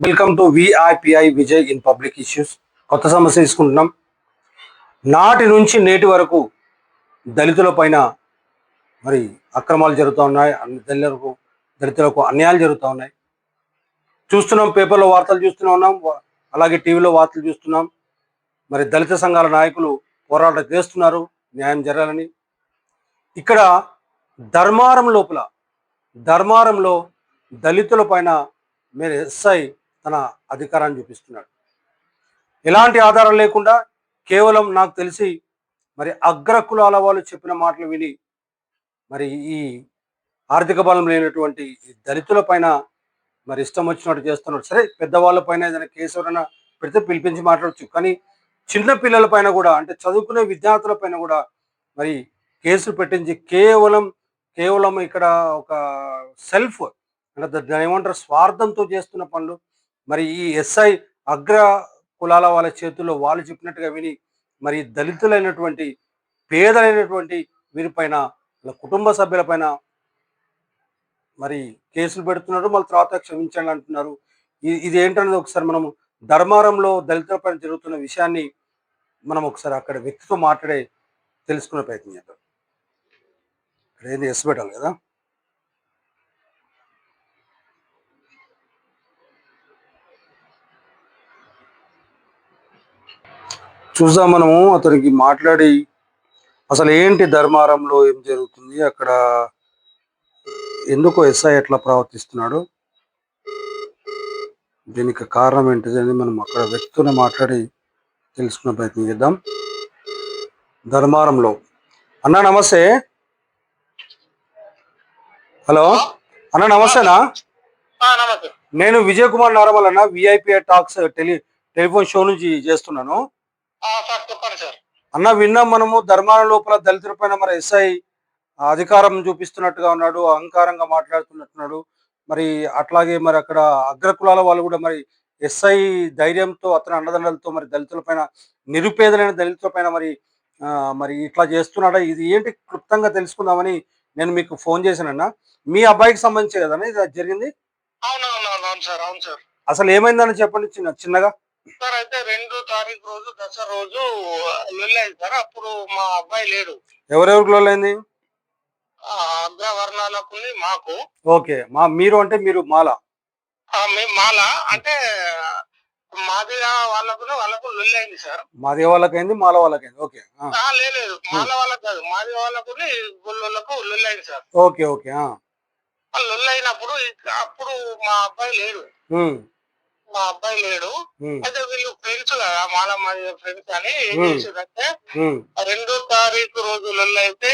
Welcome to VIP Vijay in public issues కొత్త సమస్య తీసుకుంటున్నాం. నాటి నుంచి నేటి వరకు దళితుల పైన మరి అక్రమాలు జరుగుతూ ఉన్నాయి. అన్ని దళితులకు దళితులకు అన్యాయాలు జరుగుతూ ఉన్నాయి. చూస్తున్నాం పేపర్లో వార్తలు చూస్తూనే ఉన్నాం. అలాగే టీవీలో వార్తలు చూస్తున్నాం. మరి దళిత సంఘాల నాయకులు పోరాటం చేస్తున్నారు. న్యాయం జరగాలని. ఇక్కడ ధర్మారం లోపల ధర్మారంలో దళితుల పైన మీరు ఎస్ఐ తన అధికారాన్ని చూపిస్తున్నాడు. ఎలాంటి ఆధారం లేకుండా కేవలం నాకు తెలిసి మరి అగ్ర కులాల వాళ్ళు చెప్పిన మాటలు విని మరి ఈ ఆర్థిక బలం లేనటువంటి ఈ దళితుల పైన మరి ఇష్టం వచ్చినట్టు చేస్తున్నాడు. సరే పెద్దవాళ్ళ పైన ఏదైనా కేసు ఎవరైనా పెడితే పిలిపించి మాట్లాడచ్చు. కానీ చిన్న పిల్లల పైన కూడా అంటే చదువుకునే విద్యార్థుల పైన కూడా మరి కేసులు పెట్టించి కేవలం కేవలం ఇక్కడ ఒక సెల్ఫ్ అంటే దాని ఏమంటారు? స్వార్థంతో చేస్తున్న పనులు మరి ఈ ఎస్ఐ అగ్ర కులాల వాళ్ళ చేతుల్లో వాళ్ళు చెప్పినట్టుగా విని మరి దళితులైనటువంటి పేదలైనటువంటి వీరిపైన వాళ్ళ కుటుంబ సభ్యులపైన మరి కేసులు పెడుతున్నారు. మళ్ళీ తర్వాత క్షమించండి అంటున్నారు. ఇది ఇది ఏంటనేది ఒకసారి మనం ధర్మారంలో దళితుల పైన జరుగుతున్న విషయాన్ని మనం ఒకసారి అక్కడ వ్యక్తితో మాట్లాడే తెలుసుకునే ప్రయత్నం చేద్దాం. ఇక్కడ ఏంది ఎస్ పెట్టాలి కదా? చూద్దాం మనము అతనికి మాట్లాడి అసలు ఏంటి ధర్మారంలో ఏం జరుగుతుంది? అక్కడ ఎందుకు ఎస్ఐ ఎట్లా ప్రవర్తిస్తున్నాడు? దీనికి కారణం ఏంటిది అని మనం అక్కడ వ్యక్తితో మాట్లాడి తెలుసుకునే ప్రయత్నం చేద్దాం. ధర్మారంలో. అన్నా నమస్తే. హలో. అన్న నమస్తేనా? నేను విజయ్ కుమార్ నారమల్ అన్న VIP talks tele telephone show నుంచి చేస్తున్నాను. సార్ చెప్పండి సార్. అన్న విన్నాం మనము ధర్మారం లోపల దళితుల పైన మరి ఎస్ఐ అధికారం చూపిస్తున్నట్టుగా ఉన్నాడు అహంకారంగా మాట్లాడుతున్నట్టున్నాడు. మరి అట్లాగే మరి అక్కడ అగ్ర కులాల వాళ్ళు కూడా మరి ఎస్ఐ ధైర్యంతో అతని అండదండలతో మరి దళితుల పైన నిరుపేదలైన దళితుల పైన మరి మరి ఇట్లా చేస్తున్నాడా? ఇది ఏంటి క్లుప్తంగా తెలుసుకుందామని నేను మీకు ఫోన్ చేశానన్న. మీ అబ్బాయికి సంబంధించి కదన్నా ఇది జరిగింది? అవును అవును అవును అవును సార్ అవును సార్. అసలు ఏమైందని చెప్పండి చిన్న చిన్నగా? సార్ అయితే రెండో తారీఖు రోజు దసరా రోజు వెళ్ళాయి సార్. అప్పుడు మా అబ్బాయి లేడు. ఎవరెవరికి లోలైంది ఆ, అగ్రవర్ణాలకు మాకు. ఓకే. మా మీరు అంటే మీరు మాల? మేము మాల. అంటే మాది వాళ్ళకు వాళ్ళకు లొల్లి అయింది సార్. మాది వాళ్ళకైంది మాల వాళ్ళకైంది. ఓకే. లేదు మాల వాళ్ళకు కాదు. మాది వాళ్ళకు గొల్లలకు లొల్లి అయింది సార్. Okay okay. ఆ, ఆ లొల్లి అయినప్పుడు ఇక అప్పుడు మా అబ్బాయి లేడు. మా అబ్బాయి లేడు. అయితే వీళ్ళు ఫ్రెండ్స్ కదా మాల మాది ఫ్రెండ్స్ అని ఏం. చేసిందంటే రెండో తారీఖు రోజులలో అయితే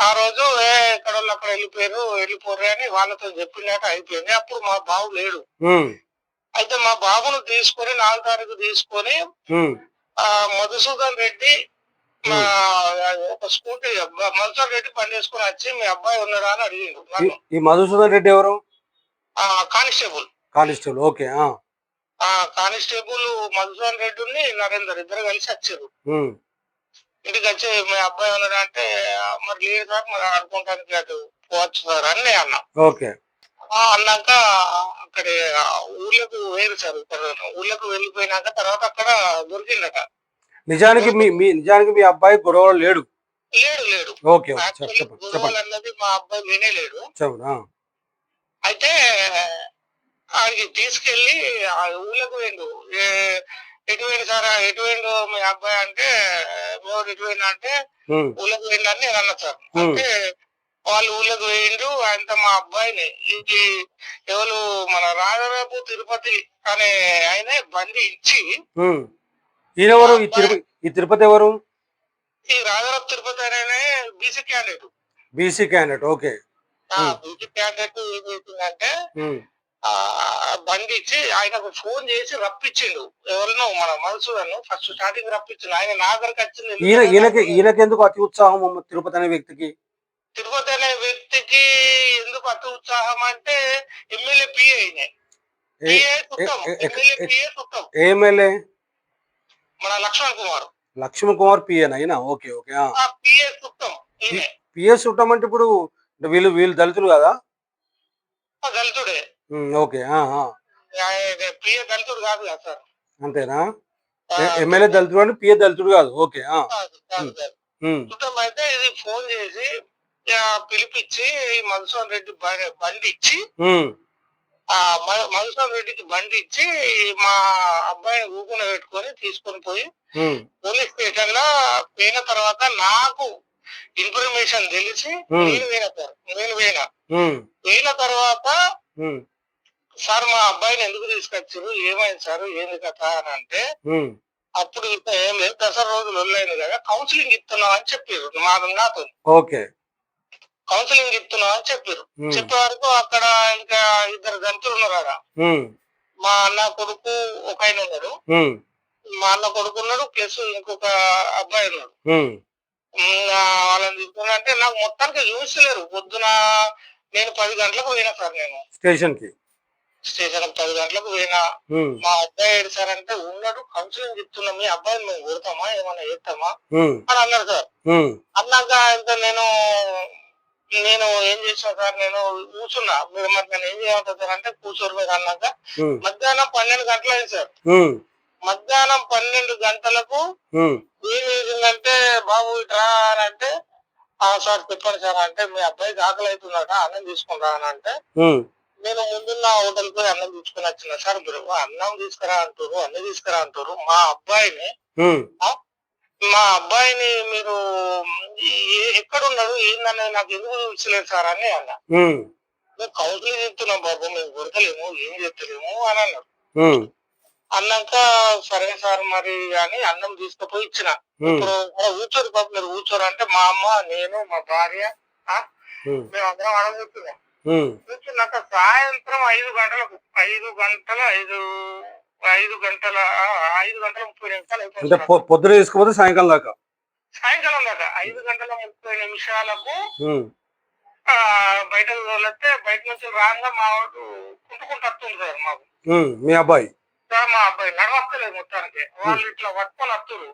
ఆ రోజు ఏ ఎక్కడ అక్కడ వెళ్ళిపోయారు వెళ్ళిపోరు అని వాళ్ళతో చెప్పినట్టు అయిపోయింది. అప్పుడు మా బాబు లేడు. అయితే మా బాబును తీసుకొని నాలుగు తారీఖు తీసుకొని మధుసూదన్ రెడ్డి మా ఒక స్కూటీ మధుసూదన్ రెడ్డి పని చేసుకుని వచ్చి మీ అబ్బాయి ఉన్నాడా అని అడిగిండు. ఈ- మధుసూదన్ రెడ్డి ఎవరు? కానిస్టేబుల్. కానిస్టేబుల్ ఓకే ఆ, కానిస్టేబుల్ మధుసూదన్ రెడ్డిని నరేందర్ ఇద్దరు కలిసి వచ్చారు. ఇంటికి వచ్చి మీ అబ్బాయి ఉన్నాడు అంటే మరి లేదు సార్ మరి ఆడుకోవడానికి అటు పోవచ్చు సార్ అని నేను అన్నా. ఓకే. అన్నాక అక్కడ ఊళ్ళకు వేరు సార్ ఊళ్ళకు వెళ్ళిపోయినాక తర్వాత అక్కడ దొరికిందట. నిజానికి మీ మీ నిజానికి మీ అబ్బాయి గొడవలో లేడు? లేడు లేడు. ఓకే చెప్పండి అన్నది మా అబ్బాయి వినే లేడు అయితే ఆయనకి తీసుకెళ్ళి ఆ ఊళ్ళకు వెండు ఎటు పోయిండు సార్? ఎటు పోయిండు మీ అబ్బాయి అంటే ఎవరు ఎటు పోయిండు అంటే ఊళ్ళకు పోయిండు అని నేను అన్నా సార్. అంటే వాళ్ళు ఊళ్ళకు పోయిండు ఆయనతో మా అబ్బాయిని. ఇది ఎవరు? మన రాజరాపు తిరుపతి అనే ఆయన బండి ఇచ్చి ఎవరు ఈ తిరుపతి ఎవరు? ఈ రాజరాపు తిరుపతి అనే BC candidate. BC candidate. Okay. BC candidate ఏం చేసిందంటే బండి ఇచ్చి ఆయనకు ఫోన్ చేసి రప్పించిండు. ఎవరినో మన మనసులను ఫస్ట్ స్టార్టింగ్ రప్పించిండు. ఆయన నా దగ్గరకు వచ్చింది ఈయన ఎందుకంటే ఈయనకి ఈయనకి ఎందుకు అతి ఉత్సాహం తిరుపతి అనే వ్యక్తికి? తిరుపతి అనే వ్యక్తికి ఎందుకు అతి ఉత్సాహం అంటే MLA PA PA MLA PA మన లక్ష్మణ్ కుమార్. లక్ష్మణ్ కుమార్ పిఎన్ అయినా ఓకే ఓకే పిఏ చుట్టం అంటే ఇప్పుడు వీళ్ళు వీళ్ళు దళితులు కదా? దళితుడే. ఓకే ప్రియ దళితుడు కాదు కదా సార్. అంతేనా? ఎమ్మెల్యే దళితుడు అంటే పిఏ దళితుడు కాదు ఓకే చూద్దాం అయితే ఇది ఫోన్ చేసి పిలిపించి ఈ మధుసూదన్ రెడ్డి బండి ఇచ్చి ఉమ్, ఆ మ- మధుసూదన్ రెడ్డికి బండి ఇచ్చి మా అబ్బాయిని ఊకున పెట్టుకొని తీసుకొని పోయి పోలీస్ స్టేషన్లో పోయిన తర్వాత నాకు ఇన్ఫర్మేషన్ తెలిసి. నేను పోయిన సార్ నేను పోయినా. పోయిన తర్వాత సార్ మా అబ్బాయిని ఎందుకు తీసుకొచ్చారు? ఏమైంది సార్? ఏంది కథ అని అంటే అప్పుడు ఏం లేదు. దసరా రోజులు వదిలేదు కదా కౌన్సిలింగ్ ఇస్తున్నాం అని చెప్పారు మా నాతో. ఓకే. కౌన్సిలింగ్ ఇస్తున్నాం అని చెప్పారు. చెప్పే వరకు అక్కడ ఇంకా ఇద్దరు దంతులు ఉన్నారు మా అన్న కొడుకు ఒక ఆయన ఉన్నాడు. ఉమ్, మా అన్న కొడుకు ఉన్నాడు ప్లస్ ఇంకొక అబ్బాయి ఉన్నాడు. వాళ్ళని తీసుకున్నా అంటే నాకు మొత్తానికి చూసలేరు పొద్దున నేను పది గంటలకు పోయినా సార్ నేను. స్టేషన్కి స్టేషన్ పది గంటలకు పోయినా. మా అబ్బాయి ఏడు సార్ అంటే ఉన్నాడు కౌన్సిలింగ్ ఇస్తున్నాం మీ అబ్బాయిని మేము కొడతామా? ఏమన్నా చేస్తామా? అని అన్నారు సార్. అన్నాక ఇంకా నేను నేను ఏం చేసిన సార్ నేను కూర్చున్నా. మీరు మరి నేను ఏం చేయమంటారు సార్ అంటే కూర్చోరు మీరు అన్నాక మధ్యాహ్నం పన్నెండు గంటలు అయింది సార్. మధ్యాహ్నం పన్నెండు గంటలకు ఏం చేసిందంటే బాబు ఇట్రా అని అంటే ఆ సార్ చెప్పండి సార్ అంటే మీ అబ్బాయికి ఆకలి అవుతుందట అన్నం తీసుకుంటా అని అంటే నేను ముందున్న హోటల్ పోయి అన్నం తీసుకుని వచ్చిన. సార్ మీరు అన్నం తీసుకురా అంటారు అన్నం తీసుకురా అంటారు మా అబ్బాయిని మా అబ్బాయిని మీరు ఎక్కడ ఉన్నారు ఏందన్నది నాకు ఎందుకు చూపించలేదు సార్? అని అన్న. మేము కౌన్సిలింగ్ చెప్తున్నాం బాబు మేము కొడతలేము ఏం చేస్తలేము అని అన్నారు అన్నాక సరే సార్ మరి అని అన్నం తీసుకుపోయి ఇచ్చిన. ఇప్పుడు "ఆ, కూర్చోరు బాబు మీరు కూర్చోరు? అంటే మా అమ్మ నేను మా భార్య మేము అందరం అడ కూర్చున్నాం కూర్చున్నాక సాయంత్రం ఐదు గంటలకు ఐదు గంటల ఐదు ఐదు గంటల ఐదు గంటల ముప్పై నిమిషాలు అంటే పొద్దున తీసుకుపోతే సాయంకాలం దాకా? సాయంకాలం దాకా ఐదు గంటల ముప్పై నిమిషాలకు బయటకు వదిలితే బయట నుంచి రాగా మా వాడు కుంటుకుంటూ వస్తుంది సార్ మాకు. మీ అబ్బాయి? సార్ మా అబ్బాయి నడవస్తలేదు మొత్తానికి. వాళ్ళు ఇట్లా పట్టుకొని వస్తారు.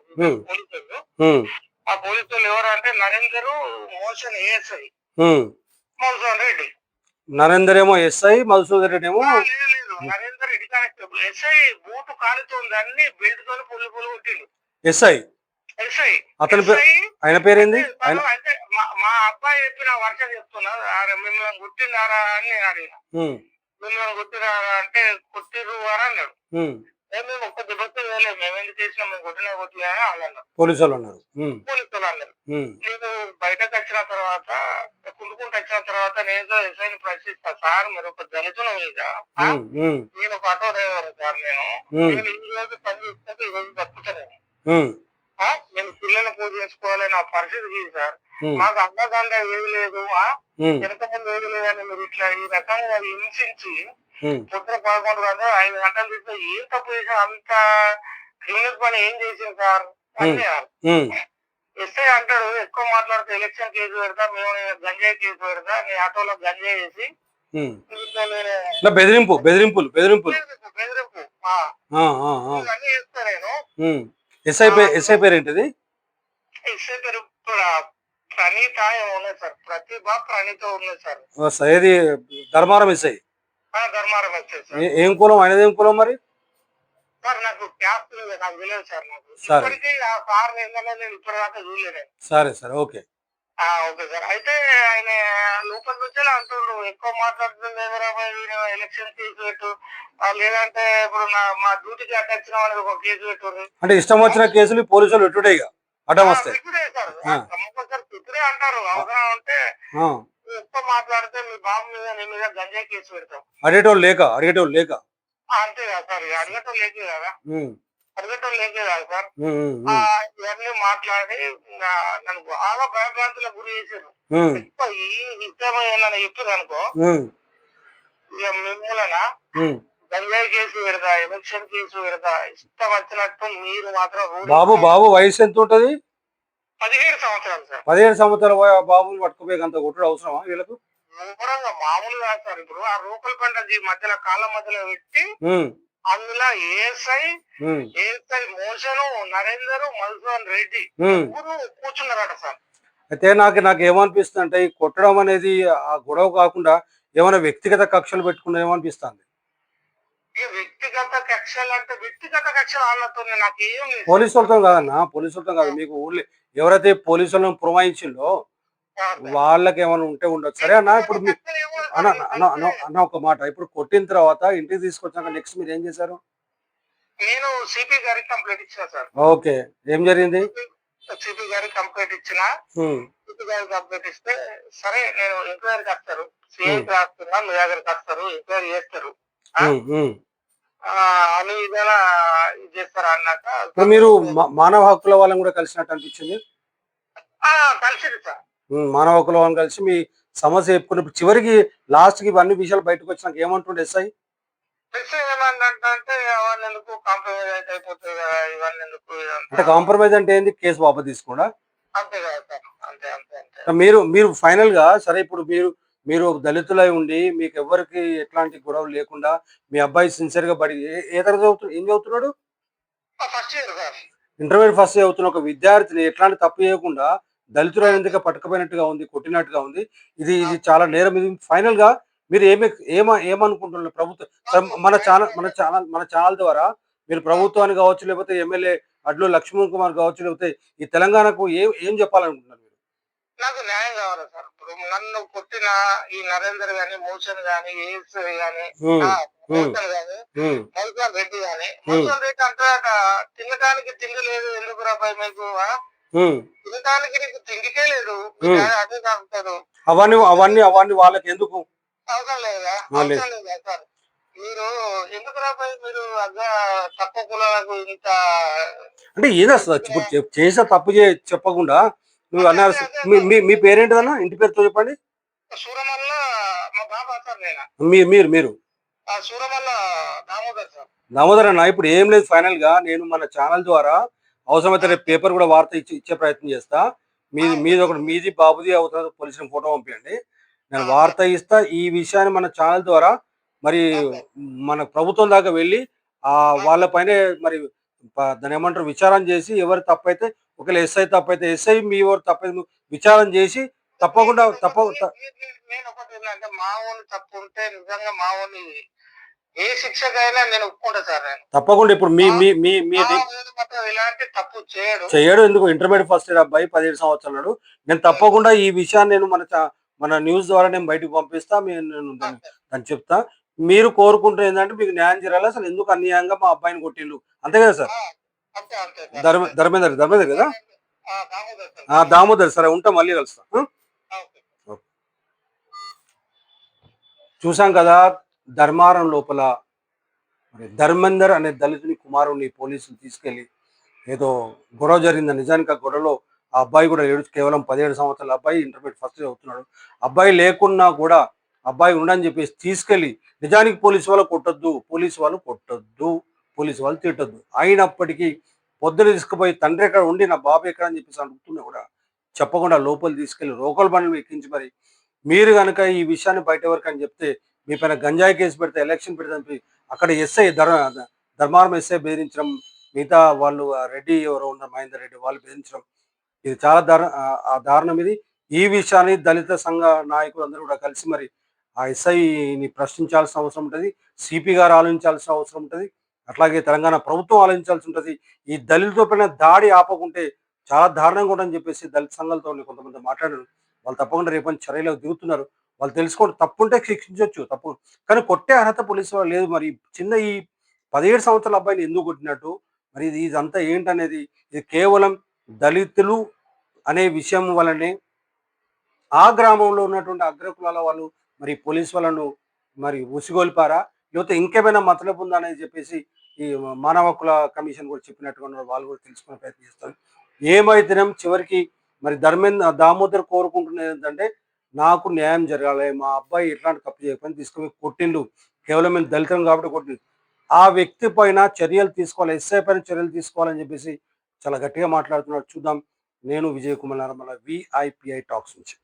పోలీసులు. ఆ పోలీసులు ఎవరు అంటే నరేందర్ మోషన్ ఏఎస్ఐ. మోషన్ రెడ్డి. నరేందర్ ఏమో ఎస్ఐ మధుసూదన్ రెడ్డి ఏమో Narender Reddy constable. SI boot కాలుతోంది. అన్ని బెల్ట్ తోని పుల్లు పుల్లు కొట్టిండు. ఎస్ఐ? ఎస్ఐ. అతని ఆయన పేరేంది? అంటే మా- అబ్బాయి చెప్పిన వర్షం చెప్తున్నా. ఆడ మిమ్మల్ని కొట్టిండారా అని నేను అడిగిన. మిమ్మల్ని కొట్టినారా అంటే కొట్టిర్రు అని అన్నాడు. మేము ఒక్క దెబ్బతో వేయలేదు. మేము ఎందుకు చేసినాం మేము కొట్టినా కొట్టినా అని వాళ్ళు అన్నారు. పోలీసు వాళ్ళు ఉన్నారు ఉమ్, పోలీసులు అన్నారు. నేను బయటకు వచ్చిన తర్వాత కుంటుకుంటూ వచ్చిన తర్వాత నేను ఎస్ఐని ప్రశ్నిస్తా. సార్ మీరు ఒక దళితుల మీద నేను ఒక ఆటో డ్రైవర్ సార్ నేను. నేను ఈ రోజు పని చేస్తే ఈ రోజు బతుకుతాను? నేను. పిల్లలు పూజ చేసుకోవాలి నా పరిస్థితి ఇది సార్. మాకు అన్నదండ ఏది లేదు ఆ? ఉమ్, వెనకముందు ఏది లేదని మీరు ఇట్లా ఈ రకంగా హింసించి పొద్దున పదకొండు గంటలు ఐదు గంటలు తీస్తే ఏం తప్పు చేసిన అంత క్రిమినల్ పని ఏం చేసింది సార్? అని ఎస్ఐ అంటాడు ఎక్కువ మాట్లాడితే ఎలక్షన్ కేసు పెడతా మేము గంజాయి కేసు పెడతా నీ ఆటోలో గంజాయి వేసి ఇట్లా బెదిరింపు బెదిరింపులు బెదిరింపులు. ఎస్ఐ పేరు ఎస్ఐ పేరు ఏంటిది? ఎస్ఐ పేరు ప్ర- ప్రణీత ఏమో ఉన్నది సార్. ప్రతిభ ప్రణీత ఉన్నది సార్. ఏది? ధర్మారం ఎస్ఐ? ధర్మారం ఎస్ఐ ఏం కులం? ఆయనది ఏం కులం మరి? సార్ నాకు క్యాస్ట్ నాకు తెలియదు సార్ నాకు. సరే. ఇప్పటికీ ఆ సార్ ఏంటనే నేను ఇప్పటిదాకా చూడలేదు. సరే సరే ఓకే. ఆ, ఓకే సార్. అయితే ఆయన లోపల నుంచి అంటుండ్రు ఎక్కువ మాట్లాడుతుంది ఎలక్షన్ కేసు పెట్టు. ఆ, లేదంటే ఇప్పుడు నా మా డ్యూటీకి అడ్డొచ్చిన వాళ్ళకి ఒక కేసు పెట్టుర్రు. అంటే ఇష్టం వచ్చిన కేసులు పోలీసులు పెట్టుడే ఇక. అడ్డం వస్తాయి. తిట్టుడే సార్. ఆ. కంపల్సరీ తిట్టుడే అంటారు. అవసరం ఉంటే ఆ. ఎక్కువ మాట్లాడితే మీ బాబు మీద నీ మీద గంజాయి కేసు పెడతాం. అడిగేటోళ్ళు లేక అడిగేటోళ్ళు లేక. అంతే కదా సార్ అడగటం లేకే కదా. అడగటం లేకే కదా సార్. ఇవన్నీ మాట్లాడి నన్ను బాగా భయభ్రాంతులకు గురి చేశారు. ఈ చెప్పారు అనుకో ఇక మిమ్మల్ని. గంజాయి కేసు పెడతా ఎలక్షన్ కేసు పెడతా ఇష్టం వచ్చినట్టు మీరు మాత్రం బాబు బాబు వయసు ఎంత ఉంటది? పదిహేడు సంవత్సరాలు సార్. పదిహేడు సంవత్సరాల బాబుని పట్టుకుపోయి అంత కొట్టుడు అవసరమా వీళ్ళకు? ఘోరంగా మామూలుగా సార్ ఇప్పుడు ఆ రూపల్ పంట మధ్యలో కాళ్ళ మధ్యలో పెట్టి అందులో ఏఎస్ఐ ఉమ్, ఏఎస్ఐ మోషను నరేందర్ మధుసూదన్ రెడ్డి. ముగ్గురు కూర్చున్నారట సార్? అయితే నాకు నాకు ఏమనిపిస్తుంది అంటే ఈ కొట్టడం అనేది ఆ గొడవ కాకుండా ఏమైనా వ్యక్తిగత కక్షలు పెట్టుకున్నా ఏమనిపిస్తుంది? వ్యక్తిగత కక్షలు అంటే వ్యక్తిగత కక్షలు నాకు ఏం లేదు. పోలీసు వాళ్ళతో కాదన్నా పోలీసు వాళ్ళతో కాదు మీకు ఊర్లో ఎవరైతే పోలీసు వాళ్ళని పురమాయించిండో సార్. వాళ్ళకి ఏమైనా ఉంటే ఉండదు సరే అన్న ఇప్పుడు అన్న ఒక మాట. ఇప్పుడు కొట్టిన తర్వాత ఇంటికి తీసుకొచ్చాక నెక్స్ట్ మీరు ఏం చేశారు? నేను సిపి గారికి కంప్లైంట్ ఇచ్చిన సార్. ఓకే. ఏం జరిగింది? సిపి గారికి కంప్లైంట్ ఇచ్చిన. సిపి గారికి కంప్లైంట్ ఇస్తే సరే నేను ఎంక్వైరీకి వస్తారు సిఐకి రాస్తున్నా మీ దగ్గరికి వస్తారు ఎంక్వైరీ చేస్తారు. అన్ని విధాలా ఇది చేస్తారు అన్నాక మీరు మానవ హక్కుల వాళ్ళని కూడా కలిసినట్టు అనిపించింది? ఆ, కలిసింది సార్. మానవ వాళ్ళని కలిసి మీ సమస్య చెప్పుకున్నప్పుడు చివరికి లాస్ట్కి ఇవన్నీ విషయాలు బయటకు వచ్చినాక ఏమంటుండే ఎస్ఐ. అంటే కాంప్రమైజ్ అంటే ఏంది? కేసు వాపస్ తీసుకోండా? మీరు మీరు ఫైనల్గా సరే ఇప్పుడు మీరు మీరు దళితులై ఉండి మీకు ఎవరికి ఎట్లాంటి గొడవలు లేకుండా మీ అబ్బాయి సిన్సియర్గా బడి ఏ- తరగతి చదువుతు ఏం చదువుతున్నాడు? ఇంటర్మీడియట్ ఫస్ట్ చదువుతున్న ఒక విద్యార్థిని ఎట్లాంటి తప్పు చేయకుండా దళితులైనందుకు పట్టుకపోయినట్టుగా ఉంది కొట్టినట్టుగా ఉంది. ఇది ఇది చాలా నేరం. ఇది ఫైనల్గా మీరు ఏమి ఏమ ఏమనుకుంటున్నారు? ప్రభుత్వం మన ఛానల్ మన ఛానల్ మన ఛానల్ ద్వారా మీరు ప్రభుత్వాన్ని కావచ్చు లేకపోతే ఎమ్మెల్యే అడ్లు లక్ష్మణ్ కుమార్ కావచ్చు లేకపోతే ఈ తెలంగాణకు ఏం ఏం చెప్పాలనుకుంటున్నారు మీరు? నాకు న్యాయం కావాలి సార్. ఇప్పుడు నన్ను కొట్టిన ఈ నరేందర్ గాని మోషన్ గాని ఏఎస్ గాని మోషన్ గాని మోషన్ రెడ్డి గాని మోషన్ రెడ్డి అంటే తినడానికి తిండి లేదు. ఎందుకు రాబాయి మీకు ఆ? ఉమ్. తినడానికి నీకు తిండికే లేదు. ఉమ్. అదే తాగుతారు అవన్నీ అవన్నీ అవన్నీ వాళ్ళకి ఎందుకు? అవసరం లేదా? ఆ, లేదు. అవసరం లేదా? సార్ మీరు ఎందుకు రాబాయి మీరు అగ్గ తక్కువ కులాలకు ఇంత అంటే ఏదో ఇప్పుడు చేసే తప్పు చే చెప్పకుండా నువ్వు అన్నారు మీ మీ- పేరేంటిదన్నా? ఇంటి పేరుతో చెప్పండి. సూరమల్ల మా బాబా సార్ నేను మీరు మీరు మీరు. ఆ సూరమల్ల దామోదర్ సార్. దామోదర్ అన్న ఇప్పుడు ఏం లేదు ఫైనల్గా నేను మన ఛానల్ ద్వారా అవసరమైతే రేపు పేపర్ కూడా వార్త ఇచ్చి ఇచ్చే ప్రయత్నం చేస్తా. మీది మీది ఒకటి మీది బాబుది అవుతుంది పోలీసులకు ఫోటో పంపించండి నేను వార్త ఇస్తా. ఈ విషయాన్ని మన ఛానల్ ద్వారా మరి మన ప్రభుత్వం దాకా వెళ్ళి ఆ వాళ్ళపైనే మరి దాన్ని ఏమంటారు? విచారణ చేసి ఎవరు తప్పైతే ఒకవేళ ఎస్ఐ తప్పైతే ఎస్ఐ మీ ఎవరు తప్పైతే విచారణ చేసి తప్పకుండా తప్ప నేను ఒకటి మా తప్పు ఉంటే నిజంగా మా ఊని ఏ శిక్షకైనా నేను ఒప్పుకుంటా సార్ నేను. తప్పకుండా ఇప్పుడు మీ మీ మీ మీ మా ఊరు మాత్రం ఇలాంటి తప్పు చేయడు. చేయడు ఎందుకు? ఇంటర్మీడియట్ ఫస్ట్ ఇయర్ అబ్బాయి పదిహేడు సంవత్సరాలు నేను తప్పకుండా ఈ విషయాన్ని నేను మన మన న్యూస్ ద్వారా నేను బయటకు పంపిస్తా. నేను దాన్ని చెప్తా. మీరు కోరుకుంటే ఏంటంటే మీకు న్యాయం చేయాలి అసలు ఎందుకు అన్యాయంగా మా అబ్బాయిని కొట్టిండు అంతే కదా సార్. ధర్మ ధర్మేందర్ ధర్మేందర్ కదా? దామోదర్ సార్. ఉంటా మళ్ళీ కలుస్తా. చూసాం కదా ధర్మారం లోపల మరి ధర్మేందర్ అనే దళితుని కుమారుని పోలీసులు తీసుకెళ్ళి ఏదో గొడవ జరిగింది. నిజానికి ఆ గొడవలో ఆ అబ్బాయి కూడా ఏడు కేవలం పదిహేడు సంవత్సరాల అబ్బాయి ఇంటర్మీడియట్ ఫస్ట్ అవుతున్నాడు అబ్బాయి లేకున్నా కూడా అబ్బాయి ఉండని చెప్పేసి తీసుకెళ్ళి నిజానికి పోలీసు వాళ్ళు కొట్టద్దు పోలీసు వాళ్ళు కొట్టొద్దు పోలీసు వాళ్ళు తిట్టద్దు. అయినప్పటికీ పొద్దున తీసుకుపోయి తండ్రి ఎక్కడ ఉండి నా బాబు ఎక్కడ అని చెప్పేసి అడుగుతున్నా కూడా చెప్పకుండా లోపల తీసుకెళ్ళి రోకల్ బండ్లు ఎక్కించి మరి మీరు కనుక ఈ విషయాన్ని బయట వరకు అని చెప్తే మీ పైన గంజాయి కేసు పెడితే ఎలక్షన్ పెడితే అని చెప్పి అక్కడ ఎస్ఐ ధర్ ధర్మారం ఎస్ఐ బెదిరించడం మిగతా వాళ్ళు రెడ్డి ఎవరో ఉన్న మహేందర్ రెడ్డి వాళ్ళు బెదిరించడం ఇది చాలా దారు ఆ- దారుణం ఇది. ఈ విషయాన్ని దళిత సంఘ నాయకులు అందరూ కూడా కలిసి మరి ఆ ఎస్ఐని ప్రశ్నించాల్సిన అవసరం ఉంటుంది సిపి గారు ఆలోచించాల్సిన అవసరం ఉంటుంది అట్లాగే తెలంగాణ ప్రభుత్వం ఆలోచించాల్సి ఉంటుంది. ఈ దళితుల పైన దాడి ఆపకుంటే చాలా దారుణంగా ఉంటుందని చెప్పేసి దళిత సంఘాలతో కొంతమంది మాట్లాడారు. వాళ్ళు తప్పకుండా రేపటి చర్యలకు దిగుతున్నారు. వాళ్ళు తెలుసుకోండి. తప్పుంటే శిక్షించవచ్చు తప్పు కానీ కొట్టే అర్హత పోలీసు వాళ్ళు లేదు మరి. చిన్న ఈ పదిహేడు సంవత్సరాల అబ్బాయిని ఎందుకు కొట్టినట్టు? మరి ఇది ఇదంతా ఏంటనేది? ఇది కేవలం దళితులు అనే విషయం వలనే ఆ గ్రామంలో ఉన్నటువంటి అగ్రకులాల వాళ్ళు మరి పోలీసు వాళ్ళను మరి ఉసిగొల్పారా? లేకపోతే ఇంకేమైనా మతలబు ఉందా అనేది చెప్పేసి ఈ మానవ హక్కుల కమిషన్ కూడా చెప్పినట్టుగా ఉన్నారు. వాళ్ళు కూడా తెలుసుకునే ప్రయత్నం చేస్తారు. ఏమైతేనేం చివరికి మరి ధర్మేంద్ర దామోదర్ కోరుకుంటున్నది ఏంటంటే నాకు న్యాయం జరగాలి. మా అబ్బాయి ఎట్లాంటి తప్పు చేయకపోయినా తీసుకుని కొట్టిండు. కేవలం మేము దళితం కాబట్టి కొట్టిండు. ఆ వ్యక్తి పైన చర్యలు తీసుకోవాలి. ఎస్ఐ పైన చర్యలు తీసుకోవాలని చెప్పేసి చాలా గట్టిగా మాట్లాడుతున్నాడు. చూద్దాం. నేను విజయ్ కుమార్ నర్మల విఐపిఐ టాక్స్ నుంచి.